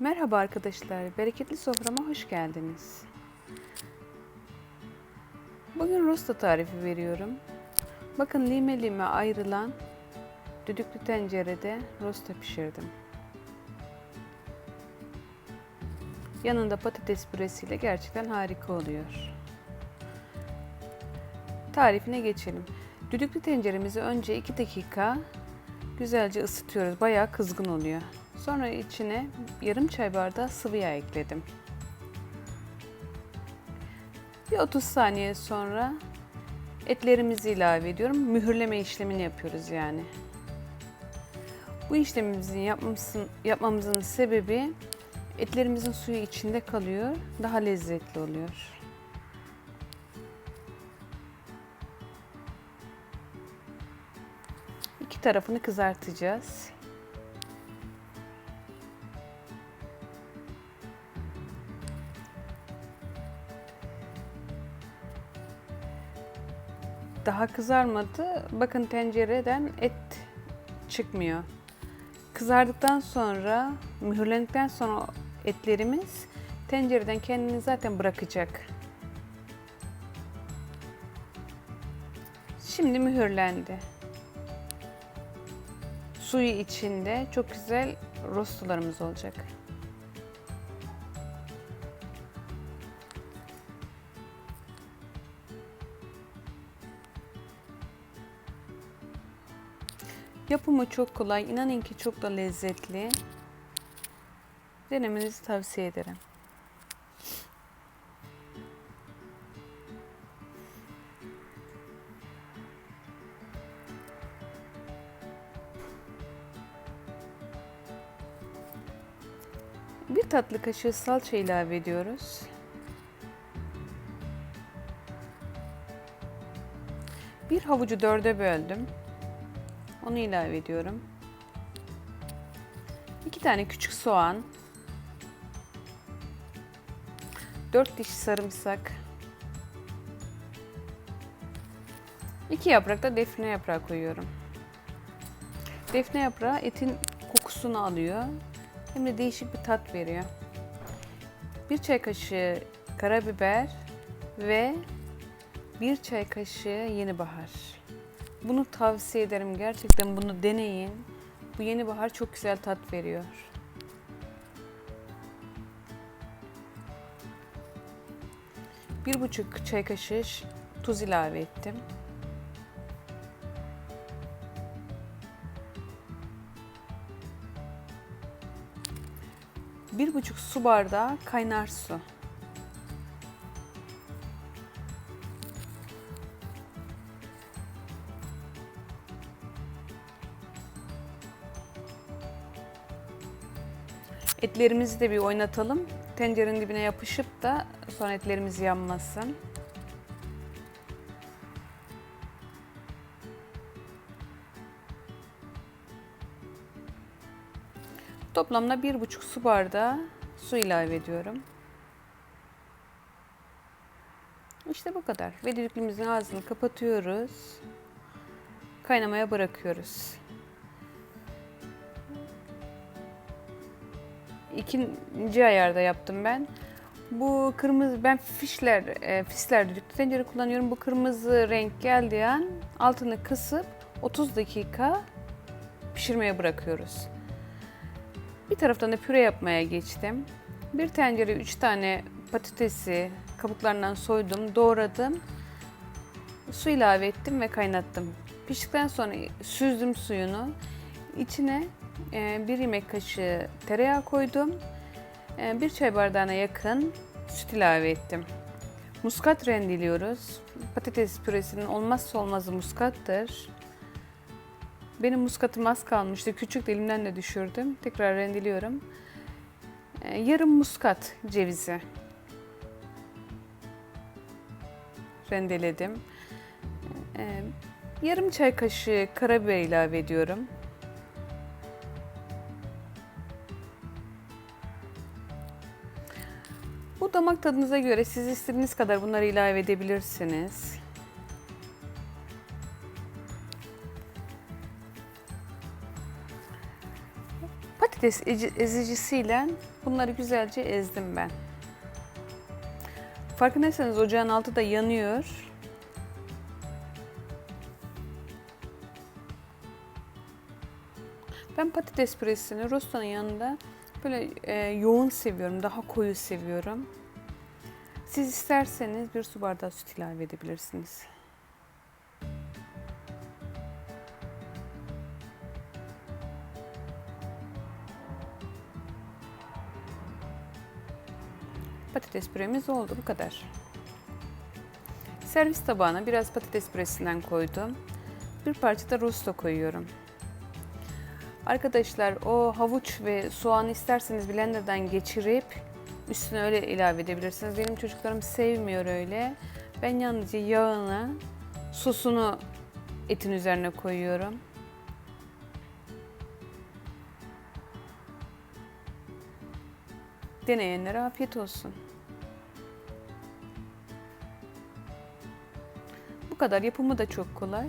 Merhaba arkadaşlar, bereketli soframa hoş geldiniz. Bugün rosta tarifi veriyorum. Bakın lime lime ayrılan düdüklü tencerede rosta pişirdim. Yanında patates püresiyle gerçekten harika oluyor. Tarifine geçelim. Düdüklü tenceremizi önce 2 dakika güzelce ısıtıyoruz. Bayağı kızgın oluyor. Sonra içine yarım çay bardağı sıvı yağ ekledim. Bir 30 saniye sonra etlerimizi ilave ediyorum. Mühürleme işlemini yapıyoruz yani. Bu işlemimizin yapmamızın, yapmamızın sebebi etlerimizin suyu içinde kalıyor. Daha lezzetli oluyor. İki tarafını kızartacağız. Daha kızarmadı. Bakın tencereden et çıkmıyor. Kızardıktan sonra, mühürlendikten sonra etlerimiz tencereden kendini zaten bırakacak. Şimdi mühürlendi. Suyu içinde çok güzel rostolarımız olacak. Yapımı çok kolay. İnanın ki çok da lezzetli. Denemenizi tavsiye ederim. Bir tatlı kaşığı salça ilave ediyoruz. Bir havucu dörde böldüm. Onu ilave ediyorum. İki tane küçük soğan. Dört diş sarımsak. İki yaprak da defne yaprağı koyuyorum. Defne yaprağı etin kokusunu alıyor. Hem de değişik bir tat veriyor. Bir çay kaşığı karabiber ve bir çay kaşığı yeni bahar. Bunu tavsiye ederim. Gerçekten bunu deneyin. Bu yeni bahar çok güzel tat veriyor. Bir buçuk çay kaşığı tuz ilave ettim. Bir buçuk su bardağı kaynar su. Etlerimizi de bir oynatalım. Tencerenin dibine yapışıp da sonra etlerimiz yanmasın. Toplamda bir buçuk su bardağı su ilave ediyorum. İşte bu kadar. Ve düdüklümüzün ağzını kapatıyoruz. Kaynamaya bırakıyoruz. İkinci ayarda yaptım ben. Bu kırmızı ben fişler e, fisler düdüklü tencere kullanıyorum. Bu kırmızı renk geldiği an altını kısıp 30 dakika pişirmeye bırakıyoruz. Bir taraftan da püre yapmaya geçtim. Bir tencere 3 tane patatesi kabuklarından soydum, doğradım. Su ilave ettim ve kaynattım. Piştikten sonra süzdüm suyunu. İçine ee, bir yemek kaşığı tereyağı koydum. Ee, bir çay bardağına yakın süt ilave ettim. Muskat rendeliyoruz. Patates püresinin olmazsa olmazı muskattır. Benim muskatım az kalmıştı. Küçük dilimden de düşürdüm. Tekrar rendeliyorum. Ee, yarım muskat cevizi rendeledim. Yarım çay kaşığı karabiber ilave ediyorum. Damak tadınıza göre siz istediğiniz kadar bunları ilave edebilirsiniz. patates ezicisiyle bunları güzelce ezdim ben. Farkındaysanız ocağın altı da yanıyor. Ben patates püresini rostanın yanında böyle e, yoğun seviyorum, daha koyu seviyorum. Siz isterseniz bir su bardağı süt ilave edebilirsiniz. Patates püremiz oldu bu kadar. Servis tabağına biraz patates püresinden koydum. Bir parça da rosto koyuyorum. Arkadaşlar o havuç ve soğanı isterseniz blenderdan geçirip üstüne öyle ilave edebilirsiniz. Benim çocuklarım sevmiyor öyle. Ben yalnızca yağını, sosunu etin üzerine koyuyorum. Deneyenlere afiyet olsun. Bu kadar yapımı da çok kolay.